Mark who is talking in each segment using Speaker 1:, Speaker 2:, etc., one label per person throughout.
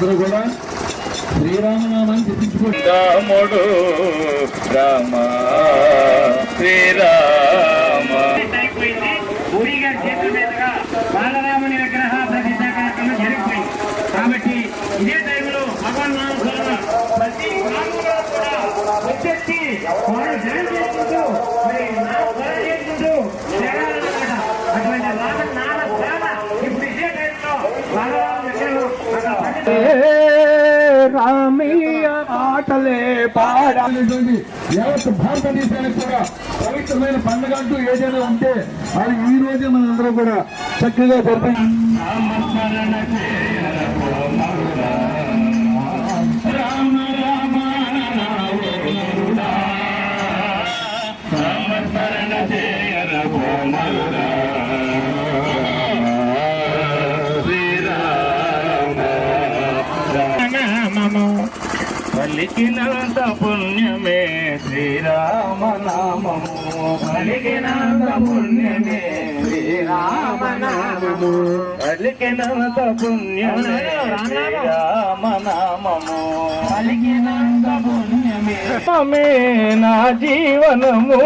Speaker 1: అందరూ కూడా శ్రీరామనామాన్ని చెప్పించుకోండి
Speaker 2: రాముడు రామ శ్రీరామ.
Speaker 3: అయిపోయింది పూరి గారి చేతుల మీదుగా బాలరాముని విగ్రహ ప్రతిష్ట కార్యక్రమం జరిగిపోయింది. కాబట్టి ఇదే టైంలో భగవాన్ ప్రతి గ్రామంలో కూడా వచ్చేసి
Speaker 1: రామయ్య ఆటలే పాడాలనేటువంటి యావత్ భారతదేశానికి కూడా పవిత్రమైన పండుగ అంటూ ఏదైనా ఉంటే అది ఈ రోజే మనందరం కూడా చక్కగా జరిపి.
Speaker 2: రామ రామ పలికినంత పుణ్యమే శ్రీరామనామము. పలికినంత పుణ్యమే శ్రీరామనామము. పలికినంత పుణ్యమే శ్రీరామనామము. పలికినంత పుణ్యమే రామే నా జీవనము.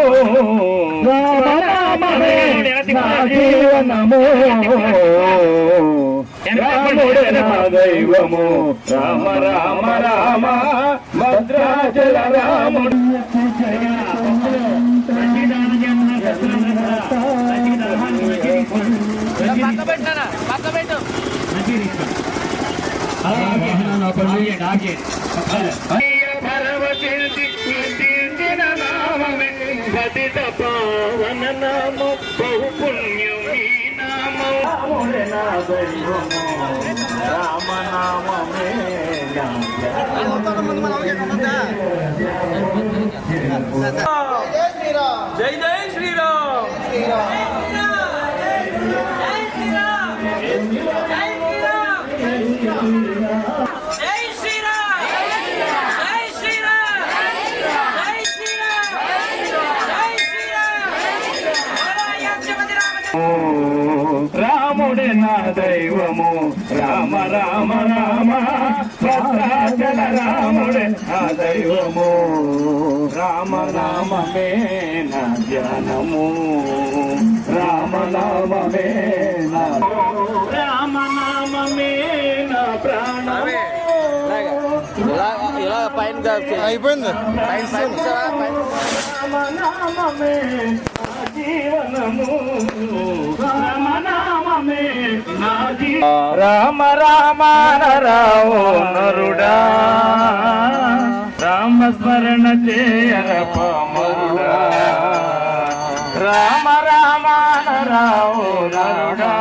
Speaker 2: రామ నా జీవనము. రాముడే నా దైవము రామ రామ రామ భద్రాచల రాముడు. పావన నామ బహు పుణ్యం ఈ
Speaker 4: జై జై శ్రీరామ్
Speaker 2: రాముడే. నా దైవము. రామ నామమే నా ధ్యానము. రామ నామమే నా రామ నామమే నా ప్రాణము.
Speaker 4: ఇలా ఇలా పైన అయిపోయింది. పైన పైన
Speaker 2: రామనామమే నా జీవనము రామనామమే నా జీ రామ రామ నరావు నరుడా. రామ స్మరణ చేయర పామరుడా రామ రామ నరావు నరుడా.